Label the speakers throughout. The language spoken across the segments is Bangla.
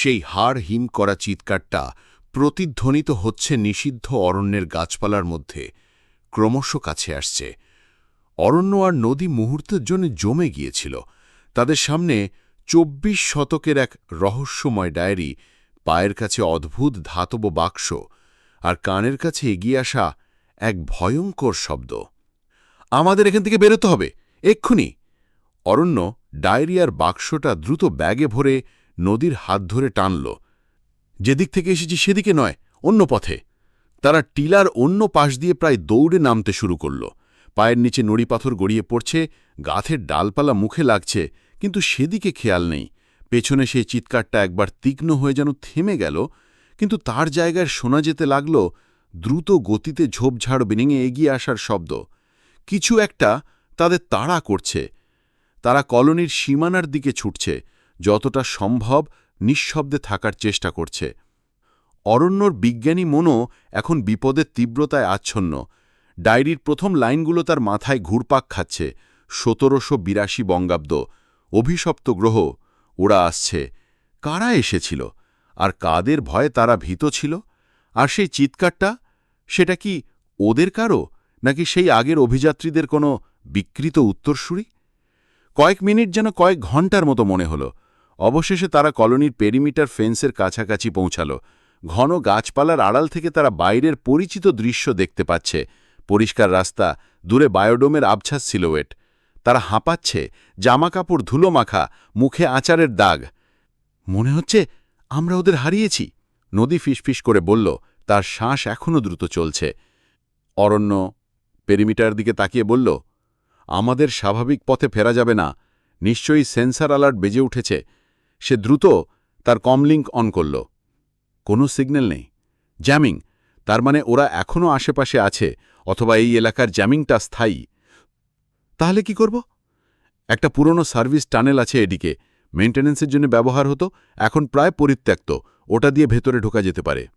Speaker 1: সেই হাড় হিম করা চিৎকারটা প্রতিধ্বনিত হচ্ছে নিষিদ্ধ অরণ্যের গাছপালার মধ্যে। ক্রমশ কাছে আসছে। অরণ্য আর নদী মুহূর্তের জন্য জমে গিয়েছিল। তাদের সামনে চব্বিশ শতকের এক রহস্যময় ডায়েরি, পায়ের কাছে অদ্ভুত ধাতব বাক্স আর কানের কাছে এগিয়ে আসা এক ভয়ঙ্কর শব্দ। আমাদের এখান থেকে বেরোতে হবে, এক্ষুনি। অরণ্য ডায়েরিয়ার বাক্সটা দ্রুত ব্যাগে ভরে নদীর হাত ধরে টানল। যেদিক থেকে এসেছি সেদিকে নয়, অন্য পথে। তারা টিলার অন্য পাশ দিয়ে প্রায় দৌড়ে নামতে শুরু করল। পায়ের নিচে নড়ি পাথর গড়িয়ে পড়ছে, গাথের ডালপালা মুখে লাগছে, কিন্তু সেদিকে খেয়াল নেই। পেছনে সেই চিৎকারটা একবার তীক্ষ্ণ হয়ে যেন থেমে গেল, কিন্তু তার জায়গায় শোনা যেতে লাগল, দ্রুত গতিতে ঝোপঝাড় বেরিঙে এগিয়ে আসার শব্দ। কিছু একটা তাদের তাড়া করছে। তারা কলোনির সীমানার দিকে ছুটছে। যতটা সম্ভব নিঃশব্দে থাকার চেষ্টা করছে। অরণ্যর বিজ্ঞানী মনও এখন বিপদের তীব্রতায় আচ্ছন্ন। ডায়েরির প্রথম লাইনগুলো তার মাথায় ঘুরপাক খাচ্ছে। সতেরোশো বিরাশি বঙ্গাব্দ। অভিশপ্ত গ্রহ, ওরা আসছে। কারা এসেছিল? আর কাদের ভয়ে তারা ভীত ছিল? আর সেই চিৎকারটা, সেটা কি ওদের কারও নাকি সেই আগের অভিযাত্রীদের কোনো বিকৃত উত্তরসূরি? কয়েক মিনিট যেন কয়েক ঘণ্টার মতো মনে হলো। অবশেষে তারা কলোনির পেরিমিটার ফেন্সের কাছাকাছি পৌঁছাল। ঘন গাছপালার আড়াল থেকে তারা বাইরের পরিচিত দৃশ্য দেখতে পাচ্ছে। পরিষ্কার রাস্তা, দূরে বায়োডোমের আবছাস সিলোয়েট। তারা হাঁপাচ্ছে, জামাকাপড় ধুলো মাখা, মুখে আচারের দাগ। মনে হচ্ছে আমরা ওদের হারিয়েছি। নদী ফিসফিস করে বলল, তার শ্বাস এখনও দ্রুত চলছে। অরণ্য পেরিমিটার দিকে তাকিয়ে বলল, আমাদের স্বাভাবিক পথে ফেরা যাবে না। নিশ্চয়ই সেন্সার অ্যালার্ট বেজে উঠেছে। সে দ্রুত তার কমলিঙ্ক অন করল। কোনো সিগন্যাল নেই। জ্যামিং, তার মানে ওরা এখনও আশেপাশে আছে অথবা এই এলাকার জ্যামিংটা স্থায়ী। তাহলে কি করব? একটা পুরনো সার্ভিস টানেল আছে এদিকে। মেন্টেন্যান্সের জন্য ব্যবহার হতো, এখন প্রায় পরিত্যক্ত। ওটা দিয়ে ভেতরে ঢোকা যেতে পারে।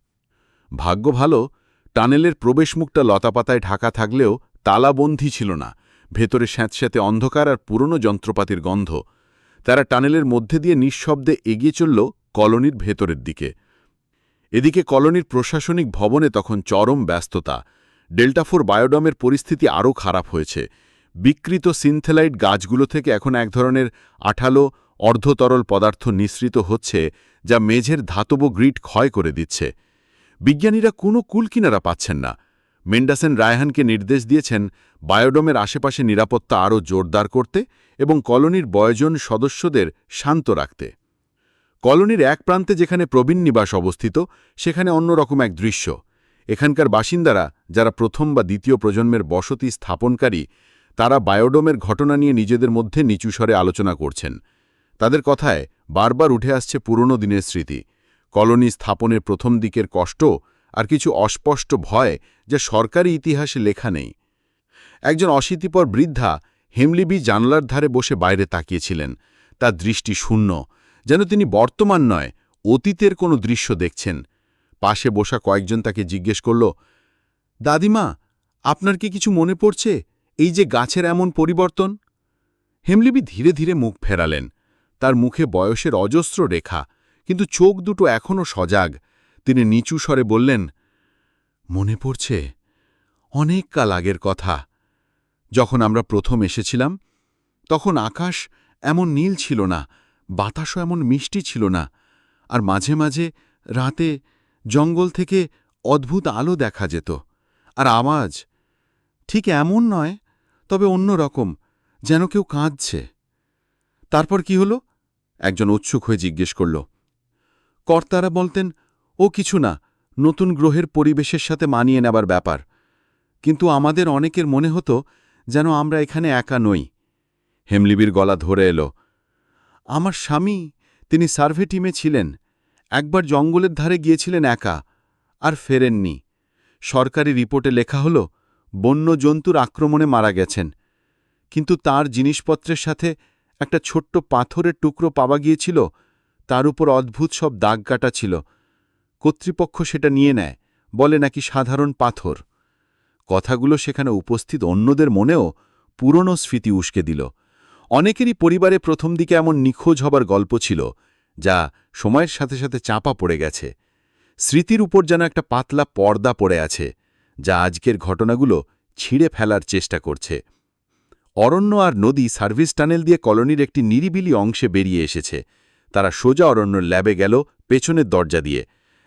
Speaker 1: ভাগ্য ভালো, টানেলের প্রবেশমুখটা লতাপাতায় ঢাকা থাকলেও তালাবন্ধি ছিল না। ভেতরে স্যাঁতস্যাঁতে অন্ধকার আর পুরনো যন্ত্রপাতির গন্ধ। তারা টানেলের মধ্যে দিয়ে নিঃশব্দে এগিয়ে চলল কলোনির ভেতরের দিকে। এদিকে কলোনির প্রশাসনিক ভবনে তখন চরম ব্যস্ততা। ডেল্টাফোর বায়োডমের পরিস্থিতি আরও খারাপ হয়েছে। বিকৃত সিনথেলাইট গাছগুলো থেকে এখন এক ধরনের আঠালো, অর্ধতরল পদার্থ নিঃসৃত হচ্ছে, যা মেঝের ধাতব গ্রিড ক্ষয় করে দিচ্ছে। বিজ্ঞানীরা কোনো কুলকিনারা পাচ্ছেন না। মেন্ডাসেন রায়হানকে নির্দেশ দিয়েছেন বায়োডোমের আশেপাশে নিরাপত্তা আরও জোরদার করতে এবং কলোনির বয়জন সদস্যদের শান্ত রাখতে। কলোনির এক প্রান্তে যেখানে প্রবীণ নিবাস অবস্থিত, সেখানে অন্যরকম এক দৃশ্য। এখানকার বাসিন্দারা, যারা প্রথম বা দ্বিতীয় প্রজন্মের বসতি স্থাপনকারী, তারা বায়োডোমের ঘটনা নিয়ে নিজেদের মধ্যে নিচুস্বরে আলোচনা করছেন। তাদের কথায় বারবার উঠে আসছে পুরনো দিনের স্মৃতি। কলোনি স্থাপনের প্রথম দিকের কষ্ট আর কিছু অস্পষ্ট ভয় যা সরকারি ইতিহাসে লেখা নেই। একজন অশীতিপর বৃদ্ধা হেমলিবি জানলার ধারে বসে বাইরে তাকিয়েছিলেন। তার দৃষ্টি শূন্য, যেন তিনি বর্তমান নয়, অতীতের কোনো দৃশ্য দেখছেন। পাশে বসা কয়েকজন তাকে জিজ্ঞেস করল, দাদিমা, আপনার কি কিছু মনে পড়ছে? এই যে গাছের এমন পরিবর্তন? হেমলিবি ধীরে ধীরে মুখ ফেরালেন। তার মুখে বয়সের অজস্র রেখা, কিন্তু চোখ দুটো এখনও সজাগ। তিনি নিচু স্বরে বললেন, মনে পড়ছে, অনেক কাল আগের কথা। যখন আমরা প্রথম এসেছিলাম, তখন আকাশ এমন নীল ছিল না, বাতাসও এমন মিষ্টি ছিল না, আর মাঝে মাঝে রাতে জঙ্গল থেকে অদ্ভুত আলো দেখা যেত, আর আওয়াজ ঠিক এমন নয়, তবে অন্য রকম, যেন কেউ কাঁদছে। তারপর কি হলো? একজন উৎসুক হয়ে জিজ্ঞেস করল, কর্তারা বলতেন ও কিছু না, নতুন গ্রহের পরিবেশের সাথে মানিয়ে নেবার ব্যাপার। কিন্তু আমাদের অনেকের মনে হতো যেন আমরা এখানে একা নই। হেমলিবির গলা ধরে এলো। আমার স্বামী, তিনি সার্ভে টিমে ছিলেন। একবার জঙ্গলের ধারে গিয়েছিলেন একা, আর ফেরেননি। সরকারি রিপোর্টে লেখা হল, বন্য জন্তুর আক্রমণে মারা গেছেন। কিন্তু তার জিনিসপত্রের সাথে একটা ছোট্ট পাথরের টুকরো পাওয়া গিয়েছিল, তার উপর অদ্ভুত সব দাগ কাটা ছিল। কর্তৃপক্ষ সেটা নিয়ে নেয়, বলে নাকি সাধারণ পাথর। কথাগুলো সেখানে উপস্থিত অন্যদের মনেও পুরনো স্মৃতি উস্কে দিল। অনেকেরই পরিবারে প্রথম দিকে এমন নিখোঁজ হবার গল্প ছিল,
Speaker 2: যা সময়ের সাথে সাথে চাপা পড়ে গেছে। স্মৃতির উপর যেন একটা পাতলা পর্দা পড়ে আছে, যা আজকের ঘটনাগুলো ছিঁড়ে ফেলার চেষ্টা করছে। অরণ্য আর নদী সার্ভিস টানেল দিয়ে কলোনির একটি নিরিবিলি অংশে বেরিয়ে এসেছে। তারা সোজা অরণ্যর ল্যাবে গেল, পেছনের দরজা দিয়ে।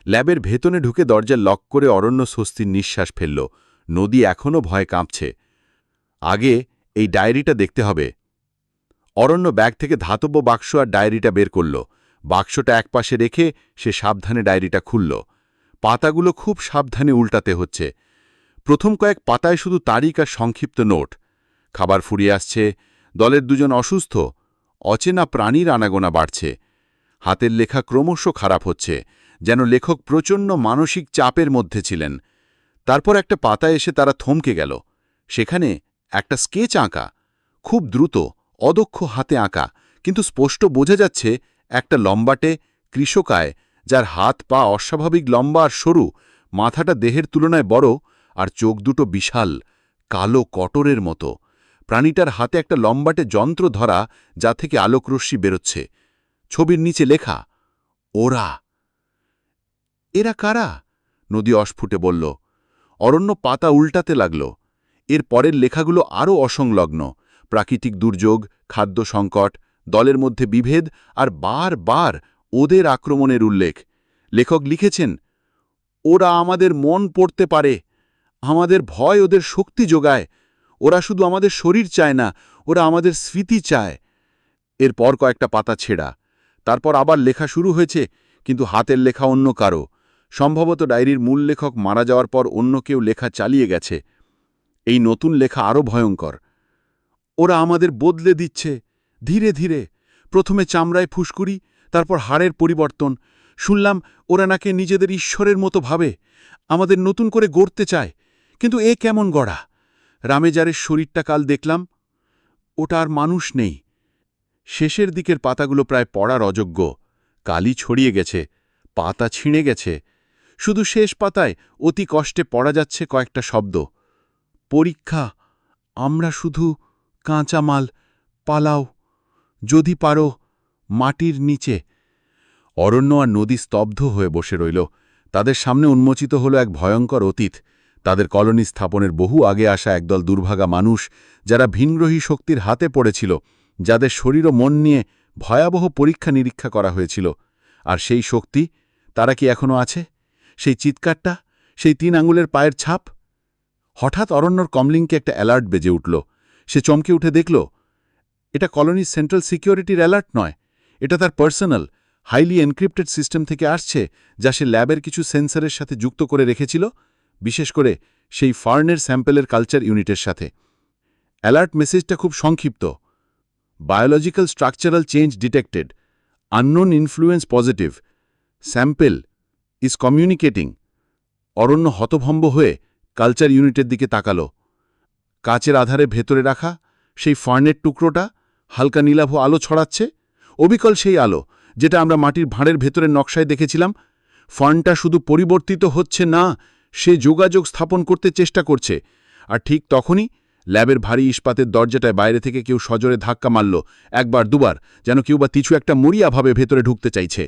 Speaker 2: ল্যাবের ভেতনে ঢুকে দরজা লক করে অরণ্য স্বস্তির নিঃশ্বাস ফেলল। নদী এখনও ভয় কাঁপছে। আগে এই ডায়েরিটা দেখতে হবে। অরণ্য ব্যাগ থেকে ধাতব্য বাক্স আর ডায়েরিটা বের করল। বাক্সটা একপাশে রেখে সে সাবধানে ডায়েরিটা খুলল। পাতাগুলো খুব সাবধানে উল্টাতে হচ্ছে। প্রথম কয়েক পাতায় শুধু তারিখ আর সংক্ষিপ্ত নোট। খাবার ফুরিয়ে আসছে, দলের দুজন অসুস্থ, অচেনা প্রাণীর আনাগোনা বাড়ছে। হাতের লেখা ক্রমশ খারাপ হচ্ছে। যেন লেখক প্রচণ্ড মানসিক চাপের মধ্যে ছিলেন। তারপর একটা পাতায় এসে তারা থমকে গেল। সেখানে একটা স্কেচ আঁকা, খুব দ্রুত, অদক্ষ হাতে আঁকা, কিন্তু স্পষ্ট বোঝা যাচ্ছে একটা লম্বাটে কৃষকায়, যার হাত পা অস্বাভাবিক লম্বা আর সরু, মাথাটা দেহের তুলনায় বড় আর চোখ দুটো বিশাল, কালো কটরের মতো। প্রাণীটার হাতে একটা লম্বাটে যন্ত্র ধরা যা থেকে আলোকরশ্মি বেরোচ্ছে। ছবির নিচে লেখা, ওরা। এরা কারা? নদী অস্ফুটে বলল। অরণ্য পাতা উল্টাতে লাগল। এর পরের লেখাগুলো আরও অসংলগ্ন। প্রাকৃতিক দুর্যোগ, খাদ্য সংকট, দলের মধ্যে বিভেদ আর বার বার ওদের আক্রমণের উল্লেখ। লেখক লিখেছেন, ওরা আমাদের মন পড়তে পারে। আমাদের ভয় ওদের শক্তি যোগায়। ওরা শুধু আমাদের শরীর চায় না, ওরা আমাদের স্মৃতি চায়। এরপর কয়েকটা পাতা ছেঁড়া। তারপর আবার লেখা শুরু হয়েছে, কিন্তু হাতের লেখা অন্য কারও। সম্ভবত ডায়েরির মূল লেখক মারা যাওয়ার পর অন্য কেউ লেখা চালিয়ে গেছে। এই নতুন লেখা আরও ভয়ঙ্কর। ওরা আমাদের বদলে দিচ্ছে। ধীরে ধীরে। প্রথমে চামড়ায় ফুসকুরি তারপর হাড়ের পরিবর্তন। শুনলাম ওরা নাকি নিজেদের ঈশ্বরের মতো ভাবে। আমাদের নতুন করে গড়তে চায়। কিন্তু এ কেমন গড়া? রামেজারের শরীরটা কাল দেখলাম। ওটা আর মানুষ নেই। শেষের দিকের পাতাগুলো প্রায় পড়ার অযোগ্য। কালি ছড়িয়ে গেছে। পাতা ছিঁড়ে গেছে। শুধু শেষ পাতায় অতি কষ্টে পড়া যাচ্ছে কয়েকটা শব্দ। পরীক্ষা, আমরা শুধু কাঁচামাল পালাও, যদি পারো, মাটির নিচে। অরণ্য আর নদী স্তব্ধ হয়ে বসে রইল। তাদের সামনে উন্মোচিত হল এক ভয়ঙ্কর অতীত। তাদের কলোনি স্থাপনের বহু আগে আসা একদল দুর্ভাগা মানুষ, যারা ভিনগ্রহী শক্তির হাতে পড়েছিল, যাদের শরীর ও মন নিয়ে ভয়াবহ পরীক্ষা নিরীক্ষা করা হয়েছিল। আর সেই শক্তি, তারা কি এখনও আছে? সেই চিৎকারটা, সেই তিন আঙুলের পায়ের ছাপ। হঠাৎ অরণ্যর কমলিংকে একটা অ্যালার্ট বেজে উঠল। সে চমকে উঠে দেখল, এটা কলোনির সেন্ট্রাল সিকিউরিটির অ্যালার্ট নয়। এটা তার পার্সোনাল, হাইলি এনক্রিপ্টেড সিস্টেম থেকে আসছে, যা সে ল্যাবের কিছু সেন্সরের সাথে যুক্ত করে রেখেছিল, বিশেষ করে সেই ফার্নের স্যাম্পেলের কালচার ইউনিটের সাথে। অ্যালার্ট মেসেজটা খুব সংক্ষিপ্ত। Biological structural change detected. Unknown influence positive. Sample is communicating Aranya হতভম্ব হয়ে কালচার ইউনিটের দিকে তাকাল। কাচের আধারে ভেতরে রাখা সেই ফার্নের টুকরোটা হালকা নীলাভ আলো ছড়াচ্ছে। অবিকল সেই আলো, যেটা আমরা মাটির ভাঁড়ের ভেতরের নকশায় দেখেছিলাম। ফার্নটা শুধু পরিবর্তিত হচ্ছে না, সে যোগাযোগ স্থাপন করতে চেষ্টা করছে। আর ঠিক তখনই ল্যাবের ভারী ইস্পাতের দরজাটায় বাইরে থেকে কেউ সজোরে ধাক্কা মারল, একবার দুবার, যেন কেউ বা কিছু একটা মরিয়াভাবে ভেতরে ঢুকতে চাইছে।